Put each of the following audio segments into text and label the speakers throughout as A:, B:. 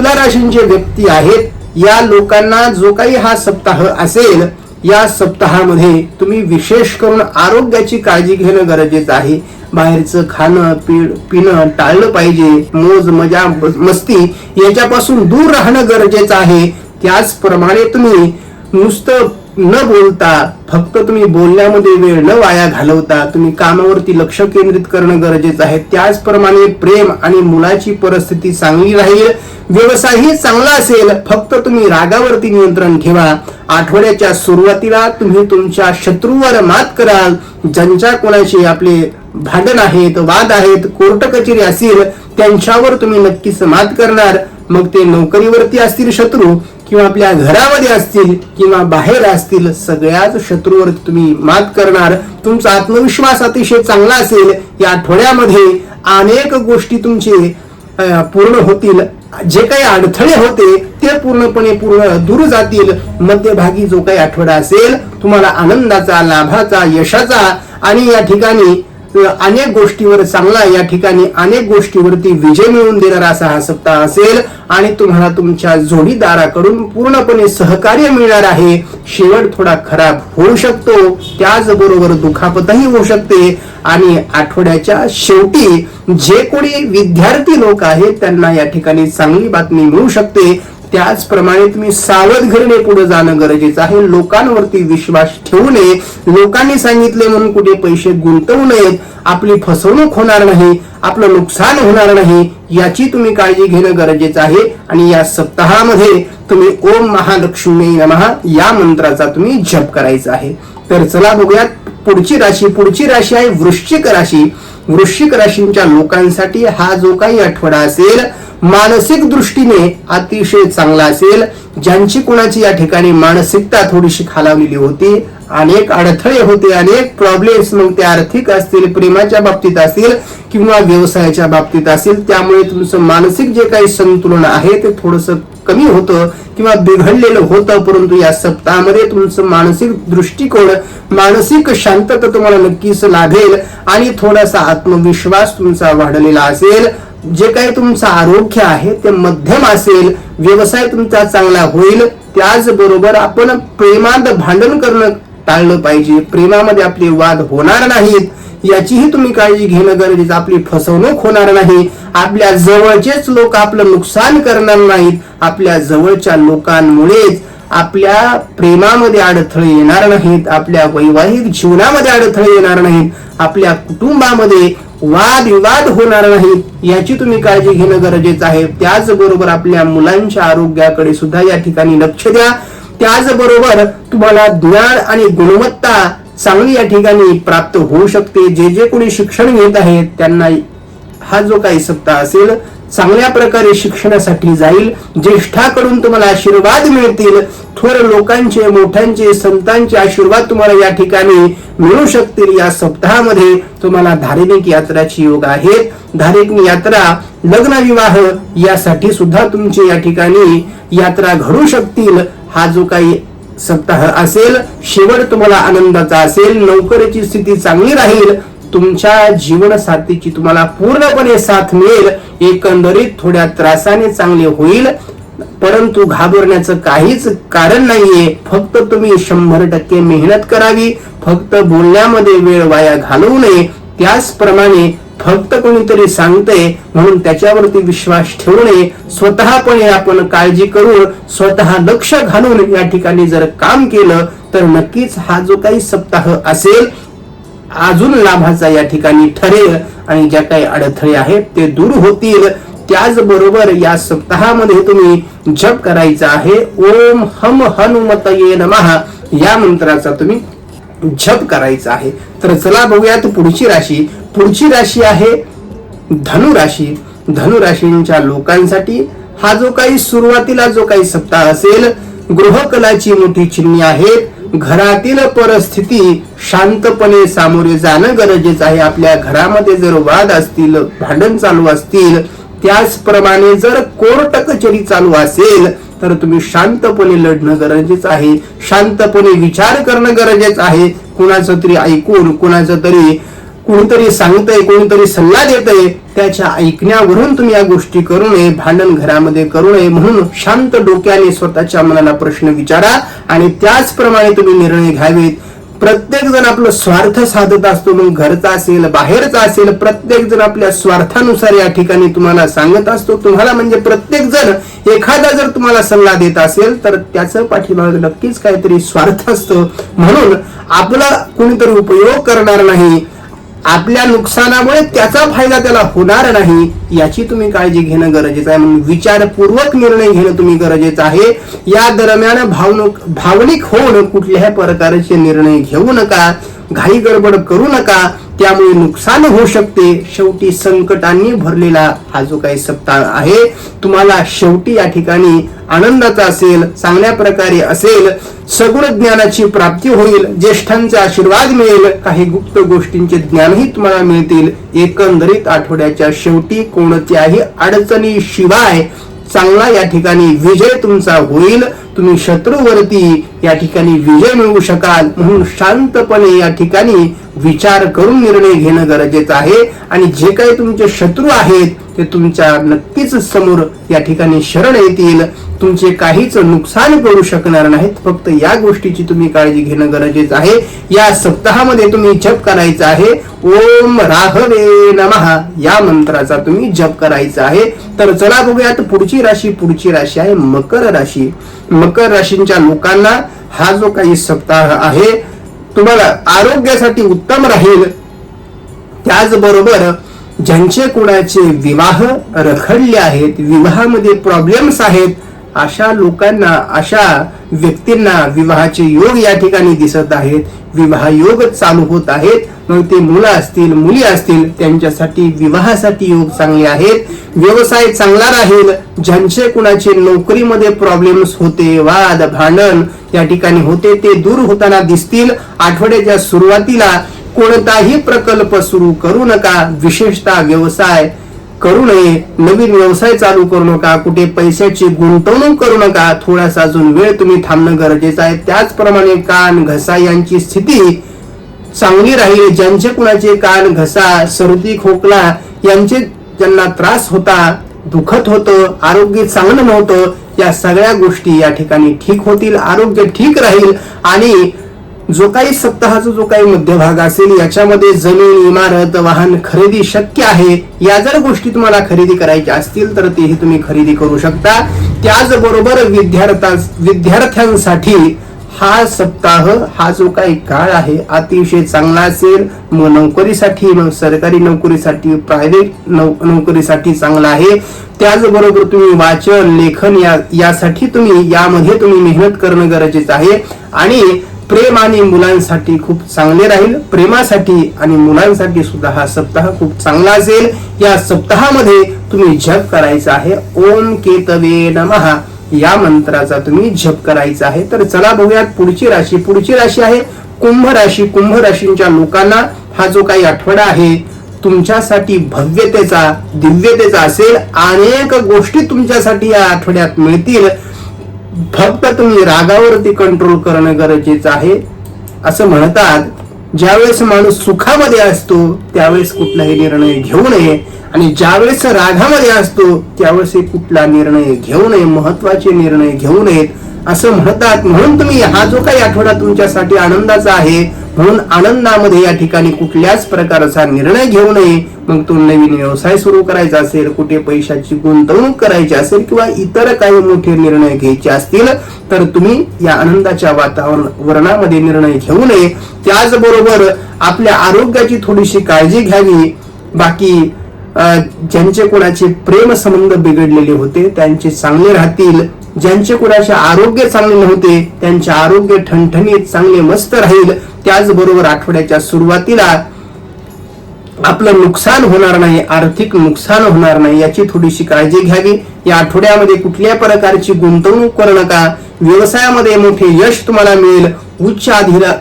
A: तुला राशींचे व्यक्ती आहेत. या लोकांना जो काही हा सप्ताह असेल या सप्ताहामध्ये तुम्ही विशेष करून आरोग्याची काळजी घेणं गरजेचं आहे. बाहेरचं खाणं पिण पिणं टाळलं पाहिजे. मोज मजा मस्ती याच्यापासून दूर राहणं गरजेचं आहे. त्याचप्रमाणे तुम्ही नुसतं न बोलता फक्त तुम्ही बोलण्यामध्ये वेळ न वाया घालवता तुम्ही कामावरती लक्ष केंद्रित करणं गरजेचं आहे. त्याचप्रमाणे प्रेम आणि मुलाची परिस्थिती चांगली राहील व्यवसायही चांगला असेल फक्त तुम्ही रागावरती नियंत्रण ठेवा. आठवड्याच्या सुरुवातीला तुम्ही तुमच्या शत्रूवर मात कराल. ज्यांच्या कोणाशी आपले भांडण आहेत वाद आहेत कोर्ट कचेरी असतील त्यांच्यावर तुम्ही नक्कीच मात करणार. मग ते नोकरीवरती असतील शत्रू. किंवा आपल्या घरामध्ये असतील किंवा बाहेर असतील सगळ्याच शत्रूवर तुम्ही मात करणार. तुमचा आत्मविश्वास अतिशय चांगला असेल. या आठवड्यामध्ये अनेक गोष्टी तुमचे पूर्ण होतील. जे काही अडथळे होते ते पूर्णपणे पूर्ण दूर जातील. मध्यभागी जो काही आठवडा असेल तुम्हाला आनंदाचा लाभाचा यशाचा आणि या ठिकाणी अनेक गोष्टीवर चांगला या ठिकाणी अनेक गोष्टीवरती विजय मिळवून देणारा असा हा सप्ताह असेल. आणि तुम्हाला तुमच्या जोडीदाराकडून पूर्णपणे सहकार्य मिळणार आहे. शेवट थोडा खराब होऊ शकतो. त्याचबरोबर दुखापतही होऊ शकते. आणि आठवड्याच्या शेवटी जे कोणी विद्यार्थी लोक आहेत त्यांना या ठिकाणी चांगली बातमी मिळू शकते. त्याचप्रमाणे तुम्ही सावधगिरीने पुढे जाणं गरजेचं आहे. लोकांवरती विश्वास ठेवू नये. लोकांनी सांगितले म्हणून कुठे पैसे गुंतवू नयेत. आपली फसवणूक होणार नाही. आपलं नुकसान होणार नाही. याची तुम्ही काळजी घेणं गरजेचं आहे. आणि या सप्ताहामध्ये तुम्ही ओम महालक्ष्मी नमहा या मंत्राचा तुम्ही जप करायचा आहे. तर चला बघूयात. पुढची राशी पुढची राशी आहे वृश्चिक राशी. वृश्चिक राशींच्या लोकांसाठी हा जो काही आठवडा असेल मानसिक दृष्टीने अतिशय चांगला असेल. ज्यांची कुणाची या ठिकाणी मानसिकता थोडीशी खालावलेली होती अनेक अडथळे होते अनेक प्रॉब्लेम्स मग ते आर्थिक असतील प्रेमाच्या बाबतीत असतील किंवा व्यवसायाच्या बाबतीत असेल त्यामुळे तुमचं मानसिक जे काही संतुलन आहे ते थोडस कमी होतं किंवा बिघडलेलं होतं परंतु या सप्ताहामध्ये तुमचं मानसिक दृष्टिकोन मानसिक शांतता तुम्हाला नक्कीच लाभेल आणि थोडासा आत्मविश्वास तुमचा वाढलेला असेल. जे काही तुमचं आरोग्य आहे ते मध्यम असेल व्यवसाय तुमचा चांगला होईल त्याचबरोबर आपण प्रेमात भांडण करणं टाळलं पाहिजे. प्रेमामध्ये आपले वाद होणार नाहीत याचीही तुम्ही काळजी घेणं गरजेचं आपली फसवणूक होणार नाही आपल्या जवळचेच लोक आपलं नुकसान करणार नाहीत आपल्या जवळच्या लोकांमुळेच आपल्या प्रेमामध्ये अडथळे येणार नाहीत आपल्या वैवाहिक जीवनामध्ये अडथळे येणार नाहीत आपल्या कुटुंबामध्ये वाद विवाद होणार नाहीत याची तुम्ही काळजी घेणं गरजेचं आहे. त्याचबरोबर आपल्या मुलांच्या आरोग्याकडे सुद्धा या ठिकाणी लक्ष द्या. त्याचबरोबर तुम्हाला ज्ञान आणि गुणवत्ता चांगली या ठिकाणी प्राप्त होऊ शकते. जे जे कोणी शिक्षण घेत आहेत त्यांना हा जो काही सप्ताह असेल चांगल्या प्रकारे शिक्षणासाठी जाईल. ज्येष्ठाकडून तुम्हाला आशीर्वाद मिळतील. थोर लोकांचे मोठ्यांचे संतांचे आशीर्वाद तुम्हाला या ठिकाणी मिळू शकतील. या सप्ताहामध्ये तुम्हाला धार्मिक यात्राची योग आहेत. धार्मिक यात्रा लग्न विवाह यासाठी सुद्धा तुमचे या ठिकाणी यात्रा घडू शकतील. हा जो काही सप्ताह असेल शेवट तुम्हाला आनंदाचा असेल. नोकरीची स्थिती चांगली राहील. तुमच्या जीवनसाथीची तुम्हाला पूर्णपणे साथ मिळेल. एकंदरीत थोड्या त्रासाने चांगले होईल. परंतु घाबरण्याचं काहीच कारण नाहीये. फक्त तुम्ही शंभर टक्के मेहनत करावी. फक्त बोलण्यामध्ये वेळ वाया घालवू नये. त्याचप्रमाणे फक्त कोणीतरी सांगतंय म्हणून त्याच्यावरती विश्वास ठेवू नये. स्वतःपणे आपण काळजी करून स्वतः लक्ष घालून या ठिकाणी जर काम केलं तर नक्कीच हा जो काही सप्ताह असेल अजून लाभाचा या ठिकाणी ठरेल आणि ज्या काही अडथळे आहेत ते दूर होतील. त्याचबरोबर या सप्ताहामध्ये तुम्ही जप करायचा आहे. ओम हम हनुमत ये नमः. या मंत्राचा तुम्ही जप करायचा आहे. तर चला बघूयात पुढची राशी. पुढची राशी आहे धनुराशी. धनुराशींच्या लोकांसाठी हा जो काही सुरुवातीला जो काही सप्ताह असेल गृहकलाची मोठी चिन्हे आहेत. घरातील परिस्थिती शांतपणे सामोरे जाणं गरजेचं आहे. आपल्या घरामध्ये जर वाद असतील भांडण चालू असतील त्याचप्रमाणे जर कोर्ट कचेरी चालू असेल तर तुम्ही शांतपणे लढणं गरजेचं आहे. शांतपणे विचार करणं गरजेचं आहे. कुणाचं तरी ऐकून कुणाचं तरी कोणीतरी सांगतंय कोणीतरी सल्ला देतय त्याच्या ऐकण्यावरून तुम्ही या गोष्टी करू नये भांडण घरामध्ये करू नये म्हणून शांत डोक्याने स्वतःच्या मनाला प्रश्न विचारा आणि त्याचप्रमाणे तुम्ही निर्णय घ्यावेत. प्रत्येक जण आपलं स्वार्थ साधत असतो मग घरचा असेल बाहेरचा असेल प्रत्येक जण आपल्या स्वार्थानुसार या ठिकाणी तुम्हाला सांगत असतो. तुम्हाला म्हणजे प्रत्येक जण एखादा जर तुम्हाला सल्ला देत असेल तर त्याचं पाठीमाग नक्कीच काहीतरी स्वार्थ असतं. म्हणून आपला कोणीतरी उपयोग करणार नाही. आपल्या नुकसानामुळे त्याचा फायदा त्याला होणार नाही याची तुम्ही काळजी घेणं गरजेचं आहे. म्हणून विचारपूर्वक निर्णय घेणं तुम्ही गरजेचं आहे. या दरम्यान भावनुक भावनिक होऊन कुठल्याही प्रकारचे निर्णय घेऊ नका घाई गडबड करू नका. त्यामुळे नुकसान होऊ शकते. शेवटी संकटांनी भरलेला हा जो काही सप्ताह आहे तुम्हाला शेवटी या ठिकाणी आनंदाचा असेल चांगल्या प्रकारे असेल सगुण ज्ञानाची प्राप्ती होईल ज्येष्ठांचा आशीर्वाद मिळेल काही गुप्त गोष्टींचे ज्ञानही तुम्हाला मिळतील. एकंदरीत आठवड्याच्या शेवटी कोणत्याही अडचणी शिवाय चांगला या ठिकाणी विजय तुमचा होईल. तुम्ही शत्रूवरती या ठिकाणी विजय मिळवू शकाल म्हणून शांतपणे या ठिकाणी विचार करून निर्णय घेणं गरजेचं आहे. आणि जे काही तुमचे शत्रू आहेत ते तुमच्या नक्कीच समोर या ठिकाणी शरण येतील. तुमचे काहीच नुकसान करू शकणार नाहीत. फक्त या गोष्टीची तुम्ही काळजी घेणं गरजेचं आहे. या सप्ताहामध्ये तुम्ही जप करायचा आहे. ओम राहवे नमहा या मंत्राचा तुम्ही जप करायचा आहे. तर चला बघूयात पुढची राशी पुढची राशी आहे मकर राशी. मकर राशींच्या लोकांना हा जो काही सप्ताह आहे तुम्हाला आरोग्यासाठी उत्तम राहील. त्याचबरोबर ज्यांचे कुणाचे विवाह रखडले आहेत विवाहामध्ये प्रॉब्लेम्स आहेत अशा लोकांना अशा व्यक्तींना विवाहाचे योग या ठिकाणी दिसत आहेत. विवाह योग चालू होत आहेत. मग ते मुलं असतील मुली असतील त्यांच्यासाठी विवाहासाठी योग चांगले आहेत. व्यवसाय चांगला राहील. ज्यांचे कुणाचे नोकरीमध्ये प्रॉब्लेम्स होते वाद भांडण त्या ठिकाणी होते ते दूर होताना दिसतील. आठवड्याच्या सुरुवातीला कोणताही प्रकल्प सुरू करू नका. विशेषतः व्यवसाय करू नये. नवीन व्यवसाय चालू करू नका. कुठे पैशाची गुंतवणूक करू नका. थोडासा अजून वेळ तुम्ही थांबणं गरजेचं आहे. त्याचप्रमाणे कान घसा यांची स्थिती चांगली राहील ज्यांचे कुणाचे कान घसा सर्दी खोकला यांचे ज्यांना त्रास होता दुखत होतं आरोग्य चांगलं नव्हतं या सगळ्या गोष्टी या ठिकाणी ठीक होतील आरोग्य ठीक राहील आणि जो काही सप्ताहाचा जो काही मध्यभाग असेल याच्यामध्ये जमीन इमारत वाहन खरेदी शक्य आहे या जर गोष्टी तुम्हाला खरेदी करायच्या असतील तर तेही तुम्ही खरेदी करू शकता. त्याचबरोबर विद्यार्थ्या विद्यार्थ्यांसाठी हा सप्ताह हा जो काही काळ आहे अतिशय चांगला असेल. मग नोकरीसाठी मग सरकारी नोकरीसाठी प्रायव्हेट नोकरीसाठी चांगला आहे. त्याचबरोबर तुम्ही वाचन लेखन या यासाठी तुम्ही यामध्ये तुम्ही मेहनत करणं गरजेचं आहे. आणि प्रेम आणि मुलांसाठी खूप चांगले राहील. प्रेमासाठी आणि मुलांसाठी सुद्धा हा सप्ताह खूप चांगला असेल. या सप्ताहामध्ये तुम्ही जप करायचा आहे. ओम केतवे नमहा या मंत्राचा तुम्ही जप करायचा आहे. तर चला बघूयात पुढची राशी. पुढची राशी आहे कुंभ राशी. कुंभ राशींच्या लोकांना हा जो काही आठवडा आहे तुमच्यासाठी भव्यतेचा दिव्यतेचा असेल अनेक गोष्टी तुमच्यासाठी या आठवड्यात मिळतील. फक्त तुम्ही रागावरती कंट्रोल करणं गरजेचं आहे. असं म्हणतात ज्यावेळेस माणूस सुखामध्ये असतो त्यावेळेस कुठलाही निर्णय घेऊ नये. आणि ज्यावेळेस रागामध्ये असतो त्यावेळेस कुठला निर्णय घेऊ नये महत्त्वाचे निर्णय घेऊ नयेत. असं म्हणतात. म्हणून तुम्ही हा जो काही आठवडा तुमच्यासाठी आनंदाचा आहे म्हणून आनंदामध्ये या ठिकाणी कुठल्याच प्रकारचा निर्णय घेऊ नये. मग तो नवीन व्यवसाय सुरू करायचा असेल कुठे पैशाची गुंतवणूक करायची असेल किंवा इतर काही मोठे निर्णय घ्यायचे असतील तर तुम्ही या आनंदाच्या वातावरणामध्ये निर्णय घेऊ नये. त्याचबरोबर आपल्या आरोग्याची थोडीशी काळजी घ्यावी. बाकी ज्यांचे कोणाचे प्रेम संबंध बिघडलेले होते त्यांचे चांगले राहतील. ज्यांचे कुणाचे आरोग्य चांगले नव्हते त्यांचे आरोग्य ठणठणीत चांगले मस्त राहील. त्याचबरोबर आठवड्याच्या सुरुवातीला आपलं नुकसान होणार नाही आर्थिक नुकसान होणार नाही याची थोडीशी काळजी घ्यावी. या आठवड्यामध्ये कुठल्या प्रकारची गुंतवणूक करू नका. व्यवसायामध्ये मोठे यश तुम्हाला मिळेल. उच्च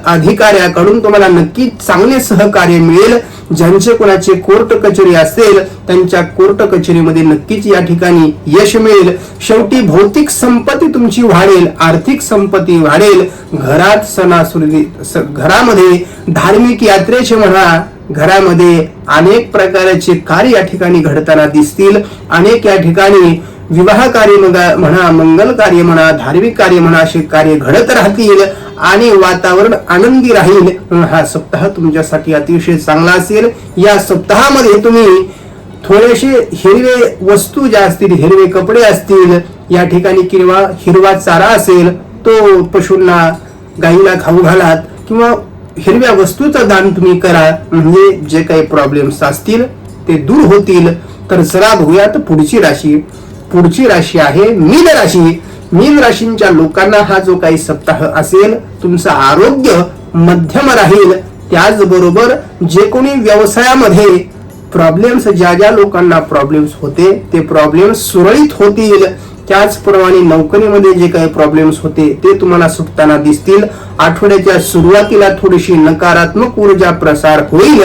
A: अधिकाऱ्याकडून तुम्हाला नक्कीच चांगले सहकार्य मिळेल. ज्यांचे कोणाचे कोर्ट कचेरी असेल त्यांच्या कोर्ट कचेरीमध्ये नक्कीच या ठिकाणी यश मिळेल. शेवटी भौतिक संपत्ती तुमची वाढेल आर्थिक संपत्ती वाढेल. घरात सणासुरी घरामध्ये धार्मिक यात्रेचे म्हणा घरामध्ये अनेक प्रकारचे कार्य या ठिकाणी घडताना दिसतील. अनेक या ठिकाणी विवाह कार्य म्हणा मंगल कार्य म्हणा धार्मिक कार्य म्हणा असे कार्य घडत राहतील. आणि वातावरण आनंदी राहील. हा सप्ताह तुमच्यासाठी अतिशय चांगला असेल. या सप्ताहामध्ये तुम्ही थोडेसे हिरवे वस्तू ज्या असतील हिरवे कपडे असतील या ठिकाणी किंवा हिरवा चारा असेल तो पशूंना गाईला खाऊ घालात किंवा हिरव्या वस्तूचं दान तुम्ही करा. म्हणजे जे काही प्रॉब्लेम्स असतील ते दूर होतील. तर चला बघूयात पुढची राशी. पुढची राशी आहे मीन राशी. मीन राशींच्या लोकांना हा जो काही सप्ताह असेल तुमचं आरोग्य मध्यम राहील. त्याचबरोबर जे कोणी व्यवसायामध्ये प्रॉब्लेम्स ज्या ज्या लोकांना प्रॉब्लेम्स होते ते प्रॉब्लेम्स सुरळीत होतील. त्याचप्रमाणे नोकरीमध्ये जे काही प्रॉब्लेम्स होते ते तुम्हाला सुटताना दिसतील. आठवड्याच्या सुरुवातीला थोडीशी नकारात्मक ऊर्जा प्रसार होईल.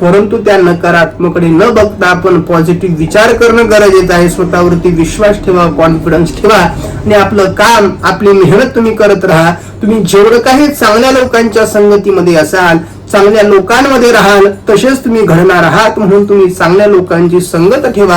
A: परंतु त्या नकारात्मकडे न बघता आपण पॉझिटिव्ह विचार करणं गरजेचं आहे. स्वतःवरती विश्वास ठेवा कॉन्फिडन्स ठेवा आणि आपलं काम आपली मेहनत तुम्ही करत राहा. तुम्ही जेवढं काही चांगल्या लोकांच्या संगतीमध्ये असाल चांगल्या लोकांमध्ये राहाल तसेच तुम्ही घडणार आहात म्हणून तुम्ही चांगल्या लोकांची संगत ठेवा.